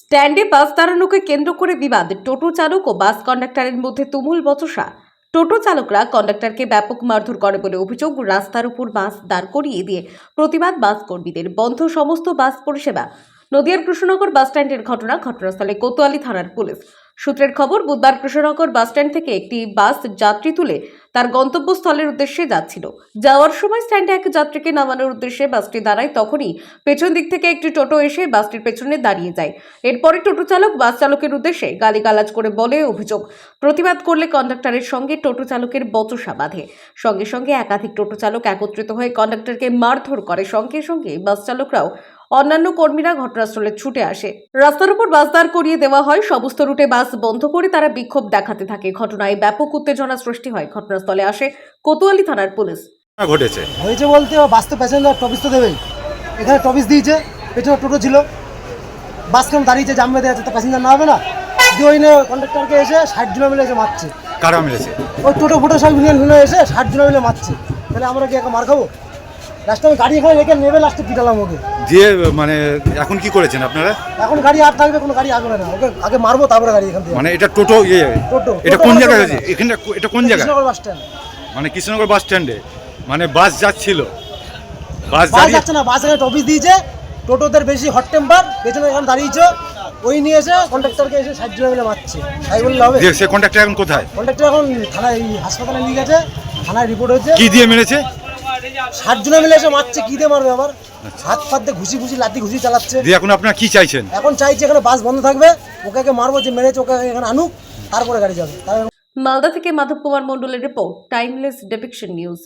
স্ট্যান্ডে বাস দাঁড়ানোকে কেন্দ্র করে বিবাদ। টোটো চালক ও বাস কন্ডাক্টরের মধ্যে তুমুল বচসা। টোটো চালকরা কন্ডাক্টরকে ব্যাপক মারধর করে বলে অভিযোগ, রাস্তার উপর বাস দাঁড় করিয়ে দিয়ে প্রতিবাদ বাস কর্মীদের বন্ধ সমস্ত বাস পরিষেবা নদিয়ার কৃষ্ণনগর বাস স্ট্যান্ডের ঘটনা ঘটনাস্থলে কোতোয়ালি থানার পুলিশ। সূত্রের খবর, বুধবার কৃষ্ণনগর বাস স্ট্যান্ড থেকে একটি বাস যাত্রী তুলে তার গন্তব্যস্থলের উদ্দেশ্যে যাচ্ছিল। যাওয়ার সময় স্ট্যান্ডে এক যাত্রীকে নামানোর উদ্দেশ্যে বাসটি দাঁড়ায়, তখনই পেছন দিক থেকে একটি টোটো এসে বাসটির পেছনে দাঁড়িয়ে যায়। এরপরে টোটো চালক বাস চালকের উদ্দেশ্যে গালিগালাজ করে বলে অভিযোগ। প্রতিবাদ করলে কন্ডাক্টরের সঙ্গে টোটো চালকের বচসা বাঁধে। সঙ্গে সঙ্গে একাধিক টোটো চালক একত্রিত হয়ে কন্ডাক্টরকে মারধর করে। সঙ্গে সঙ্গে বাস চালকরাও অন্যান্য কর্মীরা ঘটনাস্থলে ছুটে আসে। রাস্তার উপর বাস দাঁড় করিয়ে দেওয়া হয়। সমস্ত রুটে বাস বন্ধ করে তারা বিক্ষোভ দেখাতে থাকে। ঘটনায় ব্যাপক উত্তেজনা সৃষ্টি হয়। ঘটনাস্থলে আসে কোতোয়ালি থানার পুলিশ। ঘটেছে। হয়েছে বলতে ও বাস তো প্যাসেঞ্জার টপিস তো দেবেই। এখানে টপিস দিয়েছে। পেছনে টোটো ছিল। বাস কেমন দাঁড়িয়েছে জাম বেঁধে আছে তো প্যাসেঞ্জার না হবে না? দিয়ে ওই নিয়ে কন্ডাক্টরকে এসে ষাট জন মিলে এসে মারছে। কারা মিলেছে? ওই টোটো ফোটো সব ইউনিয়ন এসে ষাট জন মিলে মারছে। তাহলে আমরা কি একা মার খাব? লাস্টে আমি গাড়ি এখানে রেখে নেবে লাস্টে পিটালাম ওকে। দিয়ে মানে এখন কি করেছেন আপনারা? এখন গাড়ি আর থাকবে কোনো গাড়ি আগবে না। ওকে আগে মারবো তারপরে গাড়ি এখান থেকে। মানে এটা টোটো ইয়ে টোটো। এটা কোন জায়গায় হয়েছে? এখানে এটা কোন জায়গা কৃষ্ণনগর বাস স্ট্যান্ড মানে কৃষ্ণনগর বাস স্ট্যান্ডে মানে বাস যাচ্ছিল। বাস যাচ্ছে না বাস এখানে টপিস দিয়েছে। টোটোদের বেশি হট টেম্পার পেছনে এখানে দাঁড়িয়েছে। ওই নিয়ে এসে কন্ডাক্টরকে এসে জন মিলে মারছে। তাই বললে হবে। সে কন্ট্রাক্টর এখন কোথায়? কন্ট্রাক্টর এখন থানায় হাসপাতালে নিয়ে গেছে। থানায় রিপোর্ট হয়েছে। কি দিয়ে মেরেছে? ষাট জন মিলে এসে মারছে কি দিয়ে মারবে আবার? হাত ফাত দিয়ে ঘুষি ঘুষি লাতি ঘুষি চালাচ্ছে। দিয়ে এখন আপনারা কি চাইছেন? এখন চাইছে এখানে বাস বন্ধ থাকবে ওকে মারবো যে মেরেছে ওকে এখানে আনুক তারপরে গাড়ি যাবে। মালদা থেকে মাধব কুমার মন্ডলের রিপোর্ট টাইমলেস ডেপিকশন নিউজ।